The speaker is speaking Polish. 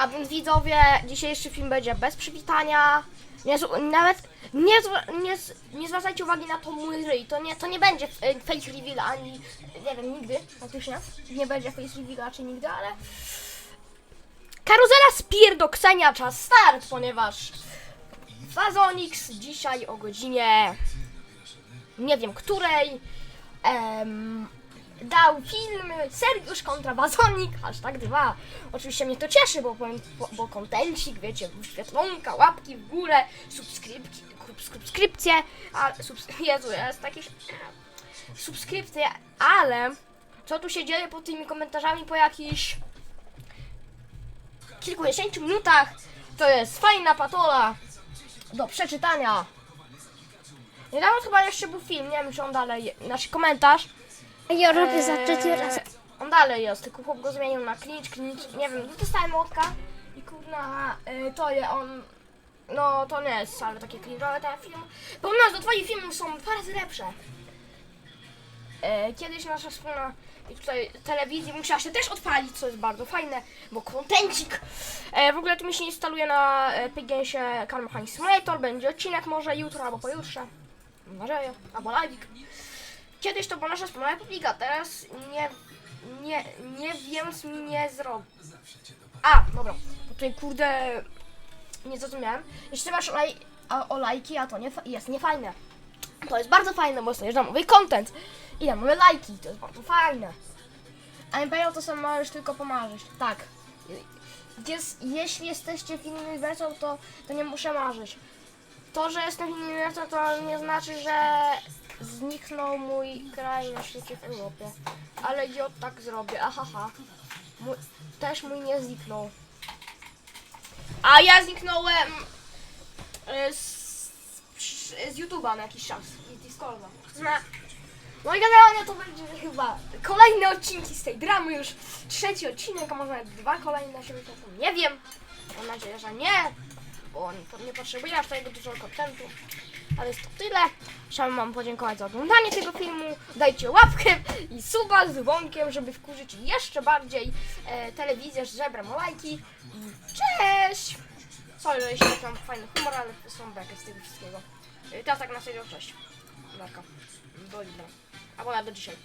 A więc widzowie, dzisiejszy film będzie bez przywitania. Nie, nawet nie, nie, nie zwracajcie uwagi na to mój ryj. To nie, to nie będzie e, face reveal ani nie wiem, nigdy natychmiast. Nie będzie face reveal raczej nigdy, ale karuzela spierdoksenia czas start, ponieważ Fazonix dzisiaj o godzinie nie wiem której em, film Sergiusz kontra Wazonik, hashtag 2. Oczywiście mnie to cieszy, bo powiem, bo, bo kontencik, wiecie, wyświetlonka, łapki w górę, subskrypcje, subskrypcje, a subs Jezu, jest takie subskrypcje, ale co tu się dzieje pod tymi komentarzami po jakichś kilkudziesięciu minutach, to jest fajna patola do przeczytania. Niedawno chyba jeszcze był film, nie wiem czy on dalej, nasz komentarz. Ja robię za trzeci raz. Eee, On dalej jest, tylko chłop go zmienił na cringe, cringe, nie wiem, dostałem młotka i kurna, y, to je on, no to nie jest wcale takie cringe'owe ten film. Pomimo, że twoje filmy są dwa razy lepsze. E, Kiedyś nasza wspólna i tutaj telewizja musiała się też odpalić, co jest bardzo fajne, bo kontencik. E, w ogóle to mi się instaluje na e, Car Mechanic Simulator, będzie odcinek może jutro albo pojutrze. Mam nadzieję, albo live. Kiedyś to była nasza wspólna publika, teraz nie, nie, nie wiem, co mi nie zrobi. A, dobra, tutaj kurde, nie zrozumiałem. Jeśli masz o, laj, a, a to nie, jest niefajne. To jest bardzo fajne, bo jest nowy content. I mamy lajki, to jest bardzo fajne. A MPL to sam możesz tylko pomarzyć. Tak. Jeśli jesteście w innym uniwersum, to, to nie muszę marzyć. To, że jestem w innym uniwersum, to nie znaczy, że zniknął mój kraj na świecie w Europie. Ale ja tak zrobię, ahaha. Mój, też mój nie zniknął. A ja zniknąłem e, z, z YouTube'a na jakiś czas i Discorda. Na, no i generalnie to będzie chyba kolejne odcinki z tej dramy, już trzeci odcinek, a może nawet dwa kolejne się wyświetlą. Nie wiem. Mam nadzieję, że nie, bo nie, nie potrzebuję aż takiego dużo kontentu. Ale jest to tyle. Chciałbym wam podziękować za oglądanie tego filmu. Dajcie łapkę i suba z dzwonkiem, żeby wkurzyć jeszcze bardziej e, telewizję z żebrem o lajki. I Cześć! Sorry, jeśli mam fajny humor, ale są bekę z tego wszystkiego. E, Teraz tak na serio, cześć. Marka. Do jutra. Albo do dzisiaj.